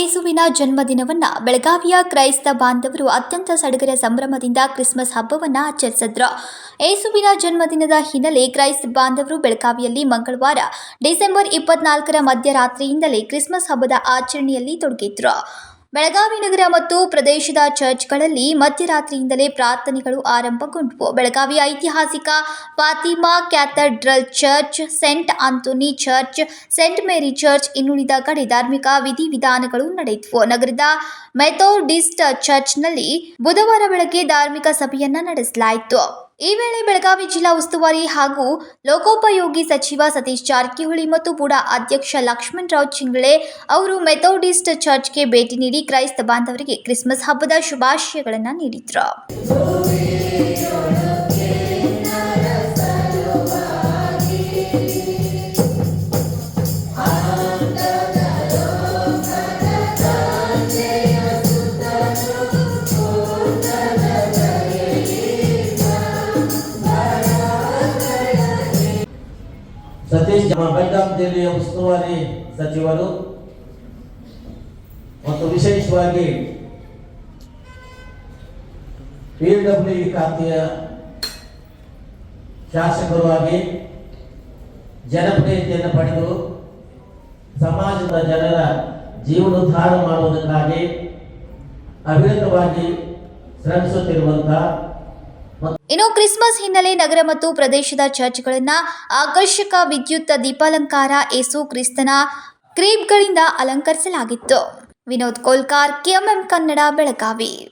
ಏಸುವಿನ ಜನ್ಮದಿನವನ್ನ ಬೆಳಗಾವಿಯ ಕ್ರೈಸ್ತ ಬಾಂಧವರು ಅತ್ಯಂತ ಸಡಗರ ಸಂಭ್ರಮದಿಂದ ಕ್ರಿಸ್ಮಸ್ ಹಬ್ಬವನ್ನ ಆಚರಿಸಿದ್ರು. ಏಸುವಿನ ಜನ್ಮದಿನದ ಹಿನ್ನೆಲೆ ಕ್ರೈಸ್ತ ಬಾಂಧವರು ಬೆಳಗಾವಿಯಲ್ಲಿ ಮಂಗಳವಾರ ಡಿಸೆಂಬರ್ ಇಪ್ಪತ್ನಾಲ್ಕರ ಮಧ್ಯರಾತ್ರಿಯಿಂದಲೇ ಕ್ರಿಸ್ಮಸ್ ಹಬ್ಬದ ಆಚರಣೆಯಲ್ಲಿ ತೊಡಗಿದ್ರು. ಬೆಳಗಾವಿ ನಗರ ಮತ್ತು ಪ್ರದೇಶದ ಚರ್ಚ್ಗಳಲ್ಲಿ ಮಧ್ಯರಾತ್ರಿಯಿಂದಲೇ ಪ್ರಾರ್ಥನೆಗಳು ಆರಂಭಗೊಂಡವು. ಬೆಳಗಾವಿ ಐತಿಹಾಸಿಕ Fatima cathedral church, saint Anthony church, saint Mary church ಇನ್ನುಳಿದ ಕಡೆ ಧಾರ್ಮಿಕ ವಿಧಿವಿಧಾನಗಳು ನಡೆಯಿತು ನಗರದ ಮೆಥೋಡಿಸ್ಟ್ ಚರ್ಚ್ನಲ್ಲಿ ಬುಧವಾರ ಬೆಳಗ್ಗೆ ಧಾರ್ಮಿಕ ಸಭೆಯನ್ನ ನಡೆಸಲಾಯಿತು. ಈ ವೇಳೆ ಬೆಳಗಾವಿ ಜಿಲ್ಲಾ ಉಸ್ತುವಾರಿ ಹಾಗೂ ಲೋಕೋಪಯೋಗಿ ಸಚಿವ ಸತೀಶ್ ಜಾರಕಿಹೊಳಿ ಮತ್ತು ಬುಡಾ ಅಧ್ಯಕ್ಷ ಲಕ್ಷ್ಮಣರಾವ್ ಚಿಂಗ್ಳೆ ಅವರು ಮೆಥೋಡಿಸ್ಟ್ ಚರ್ಚ್ಗೆ ಭೇಟಿ ನೀಡಿ ಕ್ರೈಸ್ತ ಬಾಂಧವರಿಗೆ ಕ್ರಿಸ್ಮಸ್ ಹಬ್ಬದ ಶುಭಾಶಯಗಳನ್ನು ನೀಡಿದ್ರು. ಸತೀಶ್ ನಮ್ಮ ದೇವಿಯ ಉಸ್ತುವಾರಿ ಸಚಿವರು ಮತ್ತು ವಿಶೇಷವಾಗಿ ಪಿ ಡಬ್ಲ್ಯೂ ಖಾತೆಯ ಶಾಸಕರು ಆಗಿ ಜನಪ್ರಿಯತೆಯನ್ನು ಪಡೆದು ಸಮಾಜದ ಜನರ ಜೀವನೋದ್ಧಾರ ಮಾಡುವುದಕ್ಕಾಗಿ ಅವಿರತವಾಗಿ ಶ್ರಮಿಸುತ್ತಿರುವಂತಹ ಇನ್ನು ಕ್ರಿಸ್ಮಸ್ ಹಿನ್ನೆಲೆ ನಗರ ಮತ್ತು ಪ್ರದೇಶದ ಚರ್ಚ್ಗಳನ್ನ ಆಕರ್ಷಕ ವಿದ್ಯುತ್ ದೀಪಾಲಂಕಾರ ಏಸು ಕ್ರಿಸ್ತನ ಕ್ರೀಪ್ಗಳಿಂದ ಅಲಂಕರಿಸಲಾಗಿತ್ತು. ವಿನೋದ್ ಕೋಲ್ಕಾರ್, ಕೆಎಂಎಂ ಕನ್ನಡ, ಬೆಳಗಾವಿ.